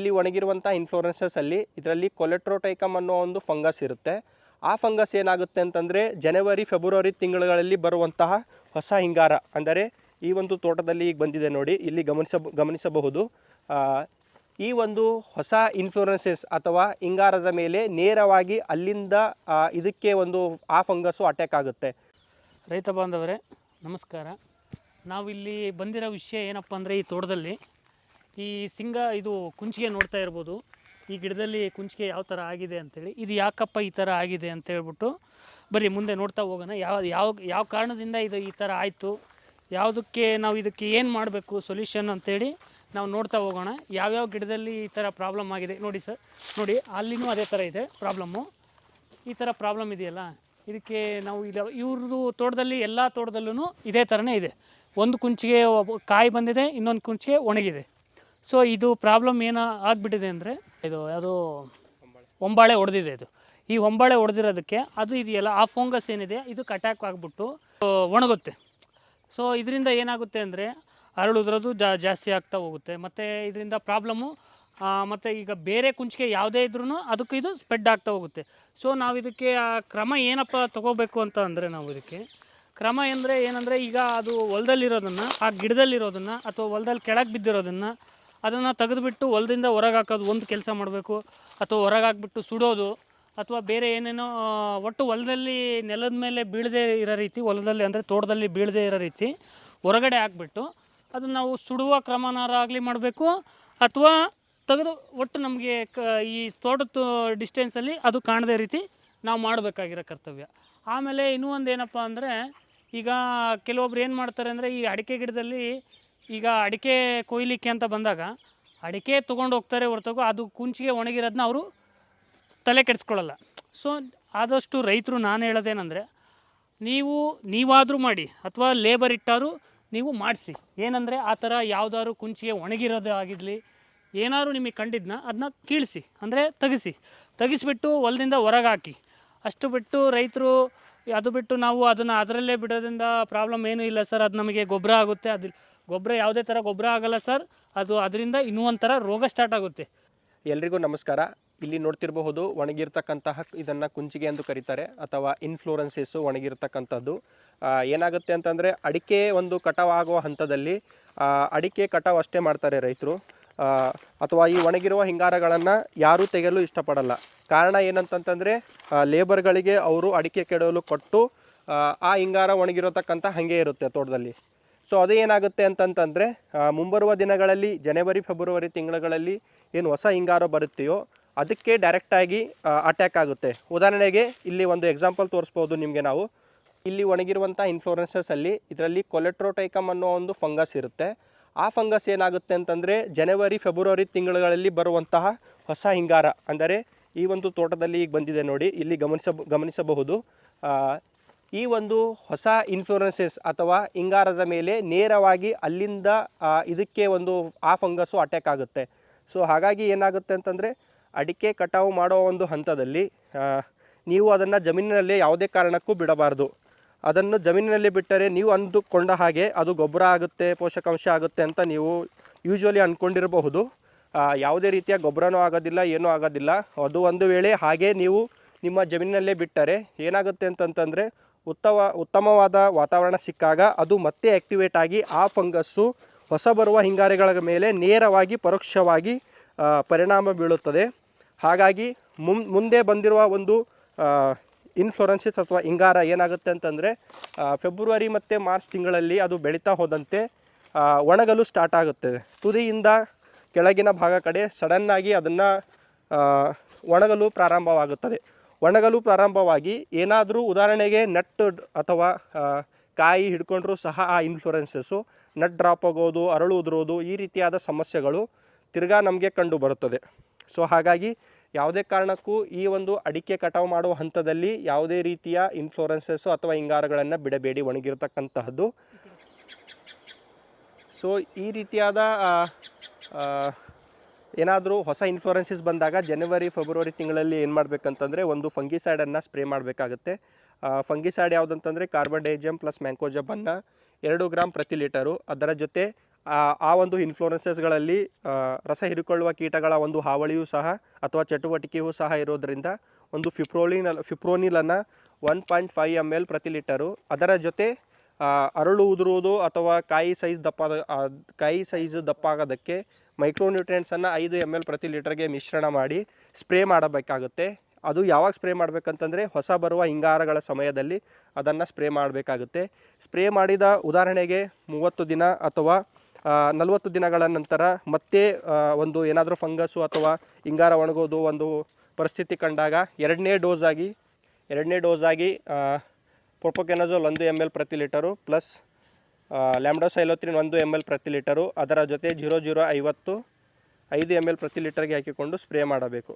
ಇಲ್ಲಿ ಒಣಗಿರುವಂಥ ಇನ್ಫ್ಲೋರೆನ್ಸಸ್ ಅಲ್ಲಿ ಇದರಲ್ಲಿ ಕೊಲೆಟ್ರೋಟೈಕಮ್ ಅನ್ನೋ ಒಂದು ಫಂಗಸ್ ಇರುತ್ತೆ. ಆ ಫಂಗಸ್ ಏನಾಗುತ್ತೆ ಅಂತಂದರೆ ಜನವರಿ ಫೆಬ್ರವರಿ ತಿಂಗಳುಗಳಲ್ಲಿ ಬರುವಂತಹ ಹೊಸ ಹಿಂಗಾರ. ಅಂದರೆ ಈ ಒಂದು ತೋಟದಲ್ಲಿ ಈಗ ಬಂದಿದೆ ನೋಡಿ, ಇಲ್ಲಿ ಗಮನಿಸ ಗಮನಿಸಬಹುದು. ಈ ಒಂದು ಹೊಸ ಇನ್ಫ್ಲೋರೆನ್ಸಸ್ ಅಥವಾ ಹಿಂಗಾರದ ಮೇಲೆ ನೇರವಾಗಿ ಅಲ್ಲಿಂದ ಇದಕ್ಕೆ ಒಂದು, ಆ ಫಂಗಸ್ಸು ಅಟ್ಯಾಕ್ ಆಗುತ್ತೆ. ರೈತ ಬಾಂಧವರೇ, ನಮಸ್ಕಾರ. ನಾವಿಲ್ಲಿ ಬಂದಿರೋ ವಿಷಯ ಏನಪ್ಪ ಅಂದರೆ ಈ ತೋಟದಲ್ಲಿ ಈ ಸಿಂಗ ಇದು ಕುಂಚಿಗೆ ನೋಡ್ತಾ ಇರ್ಬೋದು. ಈ ಗಿಡದಲ್ಲಿ ಕುಂಚಿಗೆ ಯಾವ ಥರ ಆಗಿದೆ ಅಂತೇಳಿ. ಇದು ಯಾಕಪ್ಪ ಈ ಥರ ಆಗಿದೆ ಅಂತ ಹೇಳ್ಬಿಟ್ಟು ಬರೀ ಮುಂದೆ ನೋಡ್ತಾ ಹೋಗೋಣ. ಯಾವ ಯಾವ ಯಾವ ಕಾರಣದಿಂದ ಇದು ಈ ಥರ ಆಯಿತು? ಯಾವುದಕ್ಕೆ ನಾವು ಇದಕ್ಕೆ ಏನು ಮಾಡಬೇಕು ಸೊಲ್ಯೂಷನ್ ಅಂತೇಳಿ ನಾವು ನೋಡ್ತಾ ಹೋಗೋಣ. ಯಾವ್ಯಾವ ಗಿಡದಲ್ಲಿ ಈ ಥರ ಪ್ರಾಬ್ಲಮ್ ಆಗಿದೆ? ನೋಡಿ ಸರ್ ನೋಡಿ ಅಲ್ಲಿನೂ ಅದೇ ಥರ ಇದೆ ಪ್ರಾಬ್ಲಮ್ಮು ಈ ಥರ ಪ್ರಾಬ್ಲಮ್ ಇದೆಯಲ್ಲ? ಇದಕ್ಕೆ ನಾವು ಇಲ್ಲ ಇವ್ರದ್ದು ತೋಟದಲ್ಲಿ ಎಲ್ಲ ತೋಟದಲ್ಲೂ ಇದೇ ಥರನೇ ಇದೆ. ಒಂದು ಕುಂಚಿಗೆ ಕಾಯಿ ಬಂದಿದೆ, ಇನ್ನೊಂದು ಕುಂಚಿಗೆ ಒಣಗಿದೆ. ಸೊ ಇದು ಪ್ರಾಬ್ಲಮ್ ಏನ ಆಗಿಬಿಟ್ಟಿದೆ ಅಂದರೆ, ಇದು, ಅದು ಹೊಂಬಾಳೆ ಹೊಡೆದಿದೆ ಇದು. ಈ ಹೊಂಬಾಳೆ ಹೊಡೆದಿರೋದಕ್ಕೆ ಅದು ಇದೆಯಲ್ಲ, ಆ ಫೋಂಗಸ್ ಏನಿದೆ, ಇದು ಕಟ್ಯಾಕ್ ಆಗಿಬಿಟ್ಟು ಒಣಗುತ್ತೆ. ಸೊ ಇದರಿಂದ ಏನಾಗುತ್ತೆ ಅಂದರೆ ಅರಳುದ್ರದ್ದು ಜಾ, ಜಾಸ್ತಿ ಆಗ್ತಾ ಹೋಗುತ್ತೆ. ಮತ್ತು ಇದರಿಂದ ಪ್ರಾಬ್ಲಮ್ಮು ಮತ್ತು ಈಗ ಬೇರೆ ಕುಂಚಿಗೆ ಯಾವುದೇ ಇದ್ರೂ ಅದಕ್ಕೆ ಇದು ಸ್ಪ್ರೆಡ್ ಆಗ್ತಾ ಹೋಗುತ್ತೆ. ಸೊ ನಾವು ಇದಕ್ಕೆ ಕ್ರಮ ಏನಪ್ಪ ತಗೋಬೇಕು ಅಂತ ಅಂದರೆ ನಾವು ಇದಕ್ಕೆ, ಕ್ರಮ ಅಂದರೆ ಏನಂದರೆ ಈಗ ಅದು ಹೊಲದಲ್ಲಿರೋದನ್ನು, ಆ ಗಿಡದಲ್ಲಿರೋದನ್ನು ಅಥವಾ ಹೊಲದಲ್ಲಿ ಕೆಳಗೆ ಬಿದ್ದಿರೋದನ್ನು ಅದನ್ನು ತೆಗೆದುಬಿಟ್ಟು ಹೊಲದಿಂದ ಹೊರಗೆ ಹಾಕೋದು, ಒಂದು ಕೆಲಸ ಮಾಡಬೇಕು, ಅಥವಾ ಹೊರಗೆ ಹಾಕ್ಬಿಟ್ಟು ಸುಡೋದು, ಅಥವಾ ಬೇರೆ ಏನೇನೋ ಒಟ್ಟು ಹೊಲದಲ್ಲಿ ನೆಲದ ಮೇಲೆ ಬೀಳದೇ ಇರೋ ರೀತಿ, ಹೊಲದಲ್ಲಿ ಅಂದರೆ ತೋಟದಲ್ಲಿ ಬೀಳದೇ ಇರೋ ರೀತಿ ಹೊರಗಡೆ ಹಾಕ್ಬಿಟ್ಟು ಅದನ್ನು ನಾವು ಸುಡುವ ಕ್ರಮನಾರಾಗಲಿ ಮಾಡಬೇಕು, ಅಥವಾ ತೆಗೆದು ಒಟ್ಟು ನಮಗೆ ಕ, ಈ ತೋಟದ ಡಿಸ್ಟೆನ್ಸಲ್ಲಿ ಅದು ಕಾಣದೇ ರೀತಿ ನಾವು ಮಾಡಬೇಕಾಗಿರೋ ಕರ್ತವ್ಯ. ಆಮೇಲೆ ಇನ್ನೂ ಒಂದು ಏನಪ್ಪ ಅಂದರೆ ಈಗ ಕೆಲವೊಬ್ರು ಏನು ಮಾಡ್ತಾರೆ ಅಂದರೆ ಈ ಅಡಿಕೆ ಗಿಡದಲ್ಲಿ ಈಗ ಅಡಿಕೆ ಕೊಯ್ಲಿಕ್ಕೆ ಅಂತ ಬಂದಾಗ ಅಡಿಕೆ ತೊಗೊಂಡು ಹೋಗ್ತಾರೆ ಹೊರತಾಗು ಅದು ಕುಂಚಿಗೆ ಒಣಗಿರೋದನ್ನ ಅವರು ತಲೆ ಕೆಡಿಸ್ಕೊಳ್ಳಲ್ಲ. ಸೊ ಆದಷ್ಟು ರೈತರು ನಾನು ಹೇಳೋದೇನೆಂದರೆ ನೀವು, ನೀವಾದರೂ ಮಾಡಿ ಅಥವಾ ಲೇಬರ್ ಇಟ್ಟಾರು ನೀವು ಮಾಡಿಸಿ. ಏನಂದರೆ ಆ ಥರ ಯಾವುದಾದ್ರು ಕುಂಚಿಗೆ ಒಣಗಿರೋದು ಆಗಿರಲಿ, ಏನಾದರೂ ನಿಮಗೆ ಕಂಡಿದ್ನ ಅದನ್ನ ಕೀಳಿಸಿ. ಅಂದರೆ ತಗಿಸಿ. ತಗಿಸಿಬಿಟ್ಟು ಹೊಲದಿಂದ ಹೊರಗೆ ಹಾಕಿ. ಅಷ್ಟು ಬಿಟ್ಟು ರೈತರು ಅದು ಬಿಟ್ಟು ನಾವು ಅದನ್ನು ಅದರಲ್ಲೇ ಬಿಡೋದ್ರಿಂದ ಪ್ರಾಬ್ಲಮ್ ಏನೂ ಇಲ್ಲ ಸರ್ ಅದು ನಮಗೆ ಗೊಬ್ಬರ ಆಗುತ್ತೆ. ಅದು ಗೊಬ್ಬರ ಯಾವುದೇ ಥರ ಗೊಬ್ಬರ ಆಗಲ್ಲ ಸರ್ ಅದು ಅದರಿಂದ ಇನ್ನೂ ಒಂಥರ ರೋಗ ಸ್ಟಾರ್ಟ್ ಆಗುತ್ತೆ. ಎಲ್ರಿಗೂ ನಮಸ್ಕಾರ. ಇಲ್ಲಿ ನೋಡ್ತಿರಬಹುದು ಒಣಗಿರ್ತಕ್ಕಂತಹ ಇದನ್ನು ಕುಂಚಿಗೆ ಎಂದು ಕರೀತಾರೆ, ಅಥವಾ ಇನ್ಫ್ಲೂರೆನ್ಸಸ್ಸು ಒಣಗಿರ್ತಕ್ಕಂಥದ್ದು. ಏನಾಗುತ್ತೆ ಅಂತಂದರೆ ಅಡಿಕೆ ಒಂದು ಕಟಾವು ಹಂತದಲ್ಲಿ ಅಡಿಕೆ ಕಟಾವು ಅಷ್ಟೇ ಮಾಡ್ತಾರೆ ರೈತರು. ಅಥವಾ ಈ ಒಣಗಿರುವ ಹಿಂಗಾರಗಳನ್ನು ಯಾರೂ ತೆಗೆಯಲು ಇಷ್ಟಪಡಲ್ಲ. ಕಾರಣ ಏನಂತಂತಂದರೆ ಲೇಬರ್ಗಳಿಗೆ ಅವರು ಅಡಿಕೆ ಕೆಡಲು ಕೊಟ್ಟು ಆ, ಹಿಂಗಾರ ಒಣಗಿರತಕ್ಕಂಥ ಹಾಗೆ ಇರುತ್ತೆ ತೋಟದಲ್ಲಿ. ಸೊ ಅದು ಏನಾಗುತ್ತೆ ಅಂತಂತಂದರೆ ಮುಂಬರುವ ದಿನಗಳಲ್ಲಿ ಜನವರಿ ಫೆಬ್ರವರಿ ತಿಂಗಳುಗಳಲ್ಲಿ ಏನು ಹೊಸ ಹಿಂಗಾರ ಬರುತ್ತೆಯೋ ಅದಕ್ಕೆ ಡೈರೆಕ್ಟಾಗಿ ಅಟ್ಯಾಕ್ ಆಗುತ್ತೆ. ಉದಾಹರಣೆಗೆ ಇಲ್ಲಿ ಒಂದು ಎಕ್ಸಾಂಪಲ್ ತೋರಿಸ್ಬೋದು ನಿಮಗೆ ನಾವು. ಇಲ್ಲಿ ಒಣಗಿರುವಂಥ ಇನ್ಫ್ಲೋರೆನ್ಸಸ್ ಅಲ್ಲಿ ಇದರಲ್ಲಿ ಕೊಲೆಟ್ರೋಟೈಕಮ್ ಅನ್ನೋ ಒಂದು ಫಂಗಸ್ ಇರುತ್ತೆ. ಆ ಫಂಗಸ್ ಏನಾಗುತ್ತೆ ಅಂತಂದರೆ ಜನವರಿ, ಫೆಬ್ರವರಿ ತಿಂಗಳುಗಳಲ್ಲಿ ಬರುವಂತಹ ಹೊಸ ಹಿಂಗಾರ. ಅಂದರೆ ಈ ಒಂದು ತೋಟದಲ್ಲಿ ಈಗ ಬಂದಿದೆ ನೋಡಿ, ಇಲ್ಲಿ ಗಮನಿಸ, ಗಮನಿಸಬಹುದು. ಈ ಒಂದು ಹೊಸ ಇನ್ಫ್ಲೂರೆನ್ಸಸ್ ಅಥವಾ ಹಿಂಗಾರದ ಮೇಲೆ ನೇರವಾಗಿ ಅಲ್ಲಿಂದ ಇದಕ್ಕೆ ಒಂದು ಆ ಫಂಗಸ್ಸು ಅಟ್ಯಾಕ್ ಆಗುತ್ತೆ. ಸೊ ಹಾಗಾಗಿ ಏನಾಗುತ್ತೆ ಅಂತಂದರೆ ಅಡಿಕೆ ಕಟಾವು ಮಾಡೋ ಒಂದು ಹಂತದಲ್ಲಿ ನೀವು ಅದನ್ನು ಜಮೀನಿನಲ್ಲಿ ಯಾವುದೇ ಕಾರಣಕ್ಕೂ ಬಿಡಬಾರ್ದು. ಅದನ್ನು ಜಮೀನಿನಲ್ಲಿ ಬಿಟ್ಟರೆ ನೀವು ಅಂದುಕೊಂಡ ಹಾಗೆ ಅದು ಗೊಬ್ಬರ ಆಗುತ್ತೆ, ಪೋಷಕಾಂಶ ಆಗುತ್ತೆ ಅಂತ ನೀವು ಯೂಶ್ವಲಿ ಅಂದ್ಕೊಂಡಿರಬಹುದು ಯಾವುದೇ ರೀತಿಯ ಗೊಬ್ಬರನೂ ಆಗೋದಿಲ್ಲ, ಏನೂ ಆಗೋದಿಲ್ಲ. ಅದು ಒಂದು ವೇಳೆ ಹಾಗೆ ನೀವು ನಿಮ್ಮ ಜಮೀನಿನಲ್ಲೇ ಬಿಟ್ಟರೆ ಏನಾಗುತ್ತೆ ಅಂತಂತಂದರೆ ಉತ್ತಮ ಉತ್ತಮವಾದ ವಾತಾವರಣ ಸಿಕ್ಕಾಗ ಅದು ಮತ್ತೆ ಆ್ಯಕ್ಟಿವೇಟ್ ಆಗಿ ಆ ಫಂಗಸ್ಸು ಹೊಸ ಬರುವ ಹಿಂಗಾರಿಗಳ ಮೇಲೆ ನೇರವಾಗಿ ಪರೋಕ್ಷವಾಗಿ ಪರಿಣಾಮ ಬೀಳುತ್ತದೆ. ಹಾಗಾಗಿ ಮುಂದೆ ಬಂದಿರುವ ಒಂದು ಇನ್ಫ್ಲೋರೆನ್ಸಿಸ್ ಅಥವಾ ಇಂಗಾರ ಏನಾಗುತ್ತೆ ಅಂತಂದರೆ ಫೆಬ್ರವರಿ ಮತ್ತು ಮಾರ್ಚ್ ತಿಂಗಳಲ್ಲಿ ಅದು ಬೆಳೀತಾ ಹೋದಂತೆ ಒಣಗಲು ಸ್ಟಾರ್ಟ್ ಆಗುತ್ತೆ. ತುದಿಯಿಂದ ಕೆಳಗಿನ ಭಾಗ ಕಡೆ ಸಡನ್ನಾಗಿ ಅದನ್ನು ಒಣಗಲು ಪ್ರಾರಂಭವಾಗುತ್ತದೆ. ಒಣಗಲು ಪ್ರಾರಂಭವಾಗಿ ಏನಾದರೂ ಉದಾಹರಣೆಗೆ ನಟ್ ಅಥವಾ ಕಾಯಿ ಹಿಡ್ಕೊಂಡ್ರೂ ಸಹ ಆ ಇನ್ಫ್ಲೂರೆನ್ಸಸ್ಸು ನಟ್ ಡ್ರಾಪ್ ಆಗೋದು, ಅರಳು ಉದುರೋದು ಈ ರೀತಿಯಾದ ಸಮಸ್ಯೆಗಳು ತಿರ್ಗಾ ನಮಗೆ ಕಂಡು ಬರುತ್ತದೆ. ಸೊ ಹಾಗಾಗಿ ಯಾವುದೇ ಕಾರಣಕ್ಕೂ ಈ ಒಂದು ಅಡಿಕೆ ಕಟಾವು ಮಾಡುವ ಹಂತದಲ್ಲಿ ಯಾವುದೇ ರೀತಿಯ ಇನ್ಫ್ಲೋರೆನ್ಸಸ್ಸು ಅಥವಾ ಹಿಂಗಾರಗಳನ್ನು ಬಿಡಬೇಡಿ ಒಣಗಿರತಕ್ಕಂತಹದ್ದು. ಸೊ ಈ ರೀತಿಯಾದ ಏನಾದರೂ ಹೊಸ ಇನ್ಫ್ಲೋರೆನ್ಸಸ್ ಬಂದಾಗ ಜನವರಿ, ಫೆಬ್ರವರಿ ತಿಂಗಳಲ್ಲಿ ಏನು ಮಾಡಬೇಕಂತಂದರೆ ಒಂದು ಫಂಗಿಸೈಡನ್ನು ಸ್ಪ್ರೇ ಮಾಡಬೇಕಾಗುತ್ತೆ. ಫಂಗಿಸೈಡ್ ಯಾವುದಂತಂದರೆ ಕಾರ್ಬನ್ ಡೈಜಮ್ ಪ್ಲಸ್ ಮ್ಯಾಂಕೋಜಬನ್ನು ಎರಡು ಗ್ರಾಮ್ ಪ್ರತಿ ಲೀಟರು ಅದರ ಜೊತೆ ಆ ಒಂದು ಇನ್ಫ್ಲೂರೆನ್ಸಸ್ಗಳಲ್ಲಿ ರಸ ಹೀರಿಕೊಳ್ಳುವ ಕೀಟಗಳ ಒಂದು ಹಾವಳಿಯೂ ಸಹ ಅಥವಾ ಚಟುವಟಿಕೆಯೂ ಸಹ ಇರೋದರಿಂದ ಒಂದು fipronil ಫಿಪ್ರೋನಿಲನ್ನು one point five M L ಪ್ರತಿ ಲೀಟರು ಅದರ ಜೊತೆ ಅರಳು ಉದುರುವುದು ಅಥವಾ ಕಾಯಿ ಸೈಜ್ ದಪ್ಪ ಕಾಯಿ ಸೈಜ್ ದಪ್ಪ ಆಗೋದಕ್ಕೆ ಮೈಕ್ರೋನ್ಯೂಟ್ರಿಯೆಂಟ್ಸನ್ನು ಐದು ಎಂ ಎಲ್ ಪ್ರತಿ ಲೀಟರ್ಗೆ ಮಿಶ್ರಣ ಮಾಡಿ ಸ್ಪ್ರೇ ಮಾಡಬೇಕಾಗುತ್ತೆ. ಅದು ಯಾವಾಗ ಸ್ಪ್ರೇ ಮಾಡಬೇಕಂತಂದರೆ ಹೊಸ ಬರುವ ಹಿಂಗಾರಗಳ ಸಮಯದಲ್ಲಿ ಅದನ್ನು ಸ್ಪ್ರೇ ಮಾಡಬೇಕಾಗುತ್ತೆ. ಸ್ಪ್ರೇ ಮಾಡಿದ ಉದಾಹರಣೆಗೆ ಮೂವತ್ತು ದಿನ ಅಥವಾ ನಲವತ್ತು ದಿನಗಳ ನಂತರ ಮತ್ತೆ ಒಂದು ಏನಾದರೂ ಫಂಗಸ್ಸು ಅಥವಾ ಹಿಂಗಾರ ಒಣಗೋದು ಒಂದು ಪರಿಸ್ಥಿತಿ ಕಂಡಾಗ ಎರಡನೇ ಡೋಸ್ ಆಗಿ ಎರಡನೇ ಡೋಸ್ ಆಗಿ ಪ್ರೊಪೊಕೆನಜೋಲ್ ಒಂದು ಎಂ ಎಲ್ ಪ್ರತಿ ಲೀಟರು ಪ್ಲಸ್ ಲ್ಯಾಂಬ್ಡೋಸೈಲೋತ್ರಿನ್ ಒಂದು ಎಂ ಎಲ್ ಪ್ರತಿ ಲೀಟರು. ಅದರ ಜೊತೆ ಜೀರೋ ಜೀರೋ ಐವತ್ತು, ಐದು ಎಂ ಎಲ್ ಪ್ರತಿ ಲೀಟರ್ಗೆ ಹಾಕಿಕೊಂಡು ಸ್ಪ್ರೇ ಮಾಡಬೇಕು.